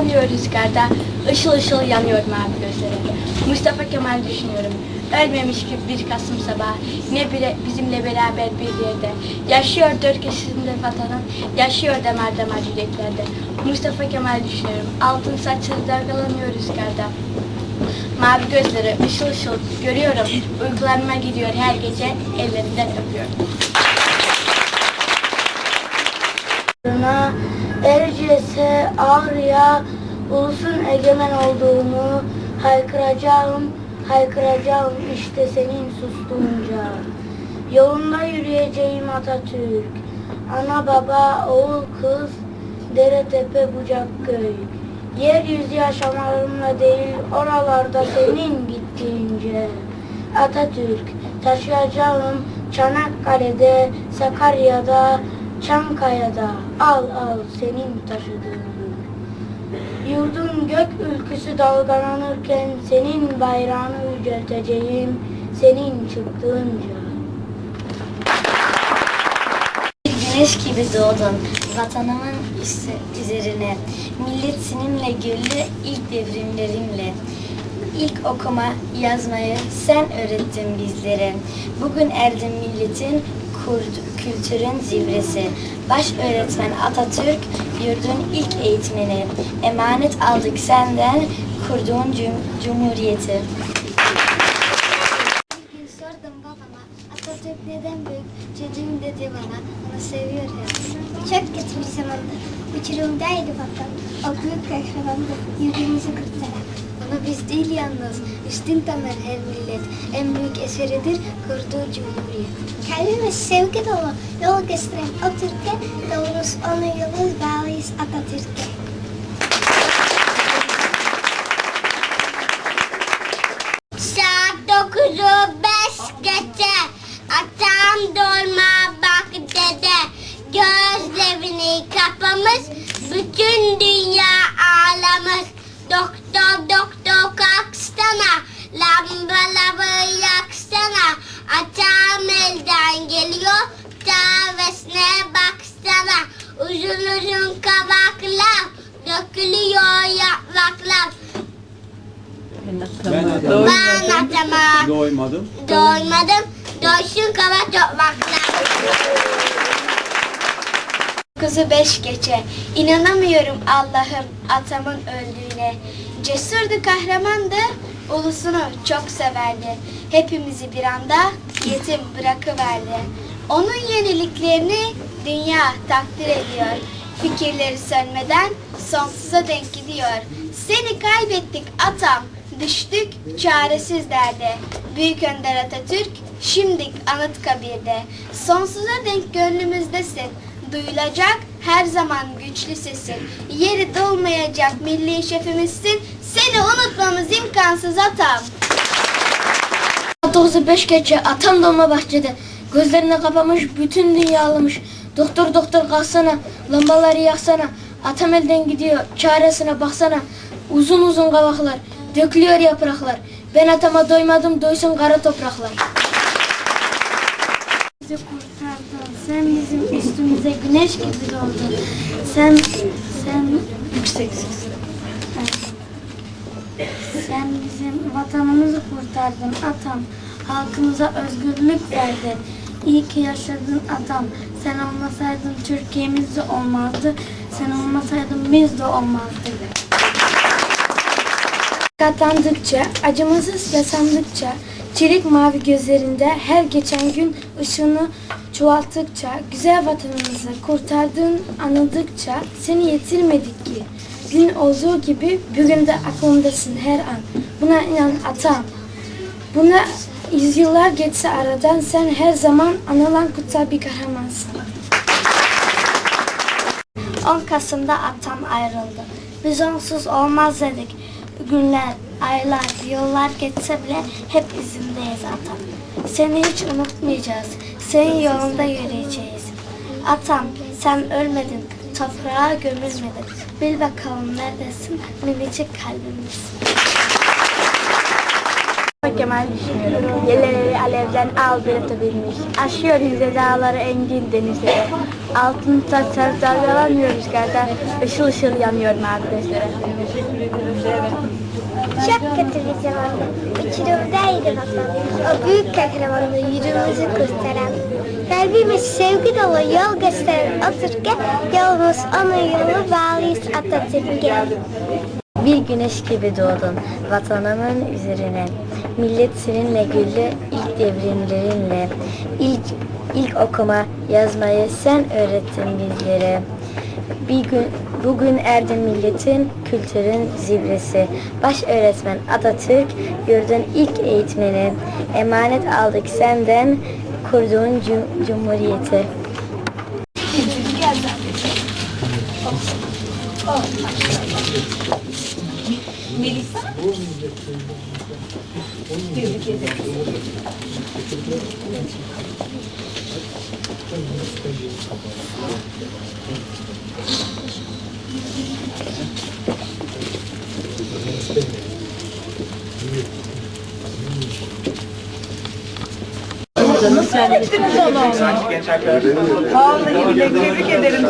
Yanıyor rüzgarda, ışıl ışıl yanıyor mavi gözleri. Mustafa Kemal düşünüyorum. Ölmemiş gibi bir Kasım sabahı, ne bile bizimle beraber bir yerde. Yaşıyor dört köşesinde vatanın, yaşıyor damar damar yüreklerde. Mustafa Kemal düşünüyorum. Altın saçları dalgalanıyor rüzgarda. Mavi gözleri ışıl ışıl görüyorum. Uykularıma gidiyor her gece, ellerinden öpüyorum. Ağrı'ya ulusun egemen olduğunu haykıracağım, haykıracağım işte senin sustuğunca. Yolunda yürüyeceğim Atatürk, ana baba, oğul kız, dere tepe bucak köy. Yeryüzü yaşamalarımla değil, oralarda senin gittiğince. Atatürk, taşıyacağım Çanakkale'de, Sakarya'da, Çankaya'da al al senin taşıdığın. Yurdun gök ülküsü dalgalanırken senin bayrağını yücelteceğim senin çıktığınca. Güneş gibi doğdun vatanımın üzerine. Millet seninle güldü ilk devrimlerinle. İlk okuma yazmayı sen öğrettin bizlere. Bugün erdim milletin kültürün zirvesi. Baş öğretmen Atatürk yurdun ilk eğitmeni. Emanet aldık senden kurduğun cum- cumhuriyeti. Bir gün sordum babama Atatürk neden büyük? Çocuğum dedi bana onu seviyor ya. Çok geçmiş zamanda uçurumdaydı vatan. O büyük kahramandı yurdumuzu kurtaran. Onu biz değil yalnız üstün temel her millet. En büyük eseridir kurduğu cumhuriyet. Kalbimiz sevgi dolu yol gösteren o Türkiye doğrusu onu yoluz bağlıyız Atatürk'e. Lambaları yaksana Atam elden geliyor Kahvesine baksana Uzun uzun kavaklar Dökülüyor yapraklar Ben atama Doymadım. doymadım. Doysun kaba topraklar. Kızı beş gece. İnanamıyorum Allah'ım atamın öldüğüne. Cesurdu kahramandı, ulusunu çok severdi. Hepimizi bir anda yetim bırakıverdi. Onun yeniliklerini dünya takdir ediyor. Fikirleri sönmeden sonsuza denk gidiyor. Seni kaybettik atam, düştük çaresiz derde. Büyük Önder Atatürk, şimdik Anıtkabir'de. Sonsuza denk gönlümüzdesin. Duyulacak her zaman güçlü sesin. Yeri dolmayacak milli şefimizsin. Seni unutmamız imkansız atam. 95 gece atam dolma bahçede. Gözlerini kapamış bütün dünya ağlamış. Doktor doktor kalksana, lambaları yaksana. Atam elden gidiyor, çaresine baksana. Uzun uzun kavaklar, dökülüyor yapraklar. Ben atama doymadım, doysun kara topraklar. bizi kurtardın. Sen bizim üstümüze güneş gibi doğdun. Sen, sen Yükseksin. Sen bizim vatanımızı kurtardın atam. Halkımıza özgürlük verdin. İyi ki yaşadın atam. Sen olmasaydın Türkiye'miz de olmazdı. Sen olmasaydın biz de olmazdık. Katlandıkça, acımasız yaşandıkça, çelik mavi gözlerinde her geçen gün ışığını çoğalttıkça, güzel vatanımızı kurtardığın anladıkça seni yetirmedik Gün olduğu gibi bugün de aklımdasın her an. Buna inan atam. Buna yüzyıllar geçse aradan sen her zaman anılan kutsal bir kahramansın. 10 Kasım'da atam ayrıldı. Biz onsuz olmaz dedik. Günler, aylar, yıllar geçse bile hep izindeyiz atam. Seni hiç unutmayacağız. Senin yolunda yürüyeceğiz. Atam sen ölmedin, toprağa gömülmedin. Bil bakalım neredesin minicik kalbimiz. Kemal düşünüyorum. Yelleri alevden aldırtabilmiş. Aşıyor yüze dağları engin denizleri. Altın saçlar dalgalanıyor rüzgarda. Işıl ışıl yanıyor mavi gözleri. Çok kötü bir zamandı. Uçurumdaydı vatan. O büyük kahramandı yüzümüzü kurtaran. Kalbimiz sevgi dolu yol gösteren Atatürk'e yolumuz onun yolu bağlıyız Atatürk'e. Bir güneş gibi doğdun vatanımın üzerine. Millet seninle güldü ilk devrimlerinle. İlk, ilk okuma yazmayı sen öğrettin bizlere. Bir gün, bugün erdin milletin kültürün zirvesi. Baş öğretmen Atatürk yurdun ilk eğitmeni. Emanet aldık senden kurduğun cum- cumhuriyeti. Vallahi bile tebrik ederim.